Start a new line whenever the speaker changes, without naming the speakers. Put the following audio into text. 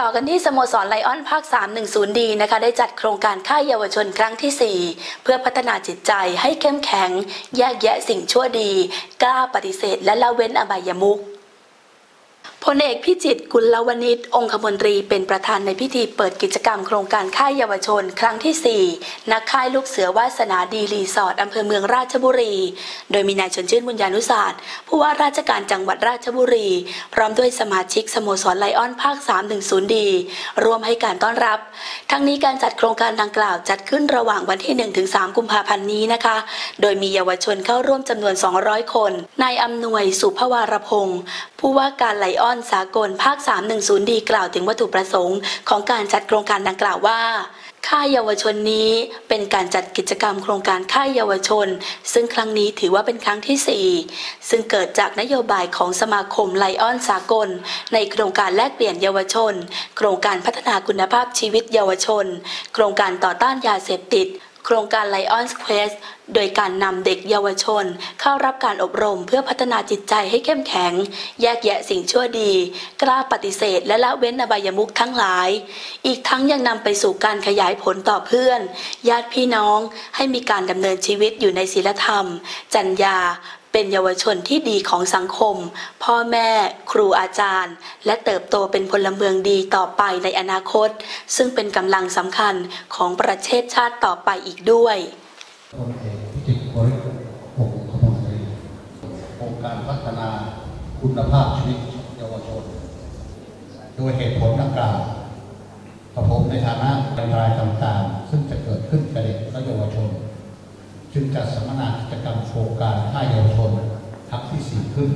ต่อกันที่สโมสรไลออนภาค 310 ดีนะคะ ได้จัดโครงการค่ายเยาวชนครั้งที่ 4 เพื่อพัฒนาจิตใจให้เข้มแข็ง แยกแยะสิ่งชั่วดี กล้าปฏิเสธและละเว้นอบายมุข พลเอกพิจิตรกุลวณิชองคมนตรีเป็นประธานในพิธีเปิดกิจกรรมโครงการค่ายเยาวชน ครั้งที่ 4 นักค่ายลูกเสือวาสนาดีรีสอร์ทอำเภอเมืองราชบุรี โดยมีนายชนชื่นบุญญานุศาสตร์ ผู้ว่าราชการจังหวัดราชบุรี พร้อมด้วยสมาชิกสโมสรไลออนภาค 310 ดีร่วมให้การต้อนรับ ทั้งนี้การจัดโครงการดังกล่าวจัดขึ้นระหว่างวันที่ 1-3 กุมภาพันธ์นี้นะคะ โดยมีเยาวชนเข้าร่วมจำนวน 200 คน นายอำนวยสุภวารพงศ์ผู้ว่าการไลออนอนสากลภาค 310 ดีกล่าวถึงวัตถุประสงค์ของการจัดโครงการดังกล่าวว่าค่ายเยาวชนนี้เป็นการจัดกิจกรรมโครงการค่ายเยาวชน ซึ่งครั้งนี้ถือว่าเป็นครั้งที่ 4 ซึ่งเกิดจากนโยบายของสมาคมไลออนสากล ในโครงการแลกเปลี่ยนเยาวชน โครงการพัฒนาคุณภาพชีวิตเยาวชน โครงการต่อต้านยาเสพติด โครงการ Lions Quest โดยการนำเด็กเยาวชน เข้ารับการอบรมเพื่อพัฒนาจิตใจให้เข้มแข็ง แยกแยะสิ่งชั่วดี กล้าปฏิเสธ และละเว้นอบายมุขทั้งหลาย อีกทั้งยังนำไปสู่การขยายผลต่อเพื่อน ญาติพี่น้องให้มีการดำเนินชีวิตอยู่ในศีลธรรม จัญญา เป็นเยาวชนที่ดีของสังคม พ่อแม่ ครูอาจารย์ และเติบโตเป็นพลเมืองดีต่อไปในอนาคต ซึ่งเป็นกำลังสำคัญของประเทศชาติต่อไปอีกด้วย
โครงการพัฒนาคุณภาพชีวิตเยาวชน โดยเหตุผลดังกล่าวกระผมในฐานะอันตรายต่างๆ ซึ่งจะเกิดขึ้นกับเด็กและเยาวชน จึงจัดสัมมนากิจกรรมโครงการค่ายเยาวชนครั้งที่สี่ขึ้น